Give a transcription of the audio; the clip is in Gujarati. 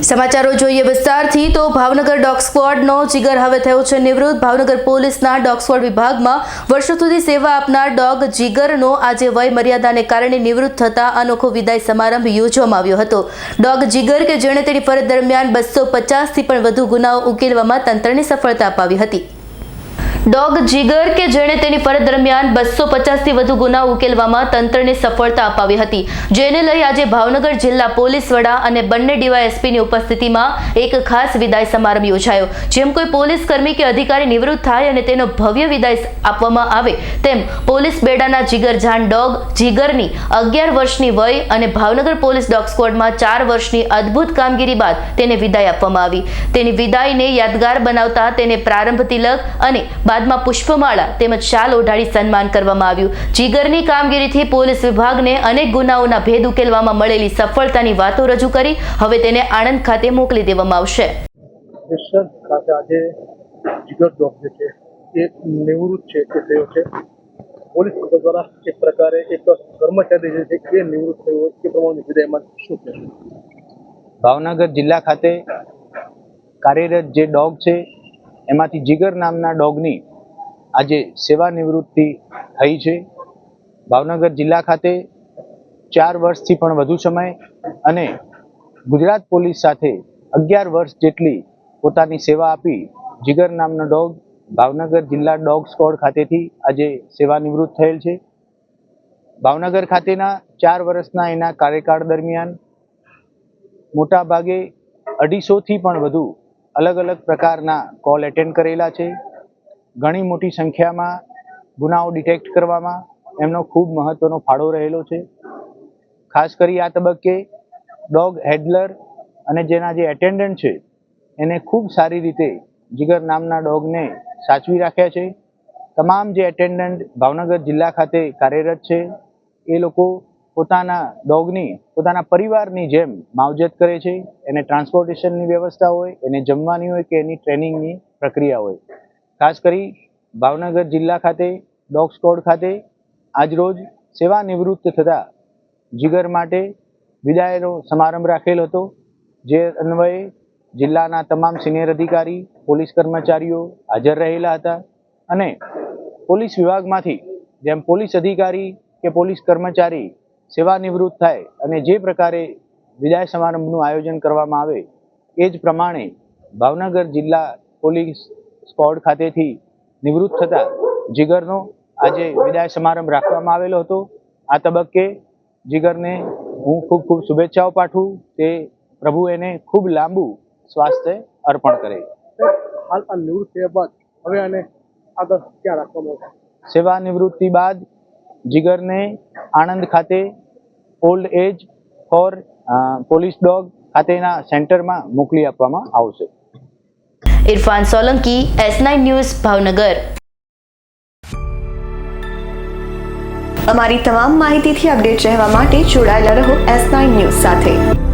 સમાચારો જોઈએ વિસ્તારથી તો ભાવનગર ડોગ સ્ક્વોડનો જીગર હવે થયો છે નિવૃત્ત. ભાવનગર પોલીસના ડોગ સ્ક્વોડ વિભાગમાં વર્ષો સુધી સેવા આપનાર ડોગ જીગરનો આજે વય મર્યાદાને કારણે નિવૃત્ત થતા અનોખો વિદાય સમારંભ યોજવામાં આવ્યો હતો. ડોગ જીગર કે જેણે તેની ફરજ દરમિયાન બસો પચાસથી પણ વધુ ગુનાઓ ઉકેલવામાં તંત્રને સફળતા અપાવી હતી. ડોગ જીગર કે જેણે તેની ફરજ દરમિયાન બસો પચાસથી વધુ ગુના ઉકેલવામાં તંત્રને સફળતા અપાવી હતી. જેને લઈ આજે ભાવનગર જિલ્લા પોલીસ વડા અને બંને ડીવાયએસપીની ઉપસ્થિતિમાં એક ખાસ વિદાય સમારંભ યોજાયો. જેમ કોઈ પોલીસ કર્મી કે અધિકારી નિવૃત્ત થાય અને તેનો ભવ્ય વિદાય આપવામાં આવે, તેમ પોલીસ બેડાના જીગર જાન ડોગ જીગરની અગિયાર વર્ષની વય અને ભાવનગર પોલીસ ડોગ સ્કવોડમાં ચાર વર્ષની અદ્ભુત કામગીરી બાદ તેને વિદાય આપવામાં આવી. તેની વિદાયને યાદગાર બનાવતા તેને પ્રારંભ તિલક અને બાદમાં પુષ્પમાળા તેમજ શાલ ઓઢાડી સન્માન કરવામાં આવ્યું. જીગરની કામગીરીથી પોલીસ વિભાગને અનેક ગુનાઓના ભેદ ઉકેલવામાં મળેલી સફળતાની વાતો રજૂ કરી. હવે તેને આણંદ ખાતે મોકલી દેવામાં આવશે. ખાતે આજે જીગર ડોગ જે છે એ નિવૃત્ત છે તે થયો છે. પોલીસ તંત્ર દ્વારા એક પ્રકારે એક કર્મચારી જે છે એ નિવૃત્ત થયો હોય એ પ્રમાણે વિદાયમાં શું કહેશો? ભાવનગર જિલ્લા ખાતે કાર્યરત જે ડોગ છે એમાંથી જીગર નામના ડોગની આજે સેવા નિવૃત્તિ થઈ છે. ભાવનગર જિલ્લા ખાતે ચાર વર્ષથી પણ વધુ સમય અને ગુજરાત પોલીસ સાથે અગિયાર વર્ષ જેટલી પોતાની સેવા આપી. જીગર નામનો ડોગ ભાવનગર જિલ્લા ડોગ સ્કોડ ખાતેથી આજે સેવા નિવૃત્ત થયેલ છે. ભાવનગર ખાતેના ચાર વર્ષના એના કાર્યકાળ દરમિયાન મોટાભાગે અઢીસોથી પણ વધુ અલગ અલગ પ્રકારના કોલ એટેન્ડ કરેલા છે. ઘણી મોટી સંખ્યામાં ગુનાઓ ડિટેક્ટ કરવામાં એમનો ખૂબ મહત્વનો ફાળો રહેલો છે. ખાસ કરી આ તબક્કે ડોગ હેડલર અને જેના જે એટેન્ડન્ટ છે, એને ખૂબ સારી રીતે જીગર નામના ડોગને સાચવી રાખ્યા છે. તમામ જે એટેન્ડન્ટ ભાવનગર જિલ્લા ખાતે કાર્યરત છે, એ લોકો પોતાના ડોગની પોતાના પરિવારની જેમ માવજત કરે છે. એને ટ્રાન્સપોર્ટેશનની વ્યવસ્થા હોય, એને જમવાની હોય કે એની ટ્રેનિંગની પ્રક્રિયા હોય. ખાસ કરી ભાવનગર જિલ્લા ખાતે ડોગ સ્કોડ ખાતે આજરોજ સેવા નિવૃત્ત થતા જીગર માટે વિદાયનો સમારંભ રાખેલ હતો, જે અન્વયે જિલ્લાના તમામ સિનિયર અધિકારી, પોલીસ કર્મચારીઓ હાજર રહેલા હતા અને પોલીસ વિભાગમાંથી જેમ પોલીસ અધિકારી કે પોલીસ કર્મચારી સેવા નિવૃત્ત થાય અને જે પ્રકારે વિદાય સમારંભનું આયોજન કરવામાં આવે એ જ પ્રમાણે ભાવનગર જિલ્લા પોલીસ સ્કોડ ખાતેથી નિવૃત્ત થતા જીગરનો આજે વિદાય સમારંભ રાખવામાં આવેલો હતો. આ તબક્કે જીગરને હું ખૂબ ખૂબ શુભેચ્છાઓ પાઠવું. તે પ્રભુ એને ખૂબ લાંબુ સ્વાસ્થ્ય અર્પણ કરે. હાલ આ નિવૃત્ત થયા બાદ હવે આને આગળ ક્યાં રાખવામાં આવશે સેવા નિવૃત્તિ બાદ જીગરને આણંદ ખાતે old age for police dog ખાતેના સેન્ટરમાં મોકલી આપવામાં આવશે. Irfan Solanki S nine news Bhavnagar અમારી તમામ માહિતીથી અપડેટ રહેવા માટે જોડાયેલા રહો એસ નાઇન ન્યૂઝ સાથે.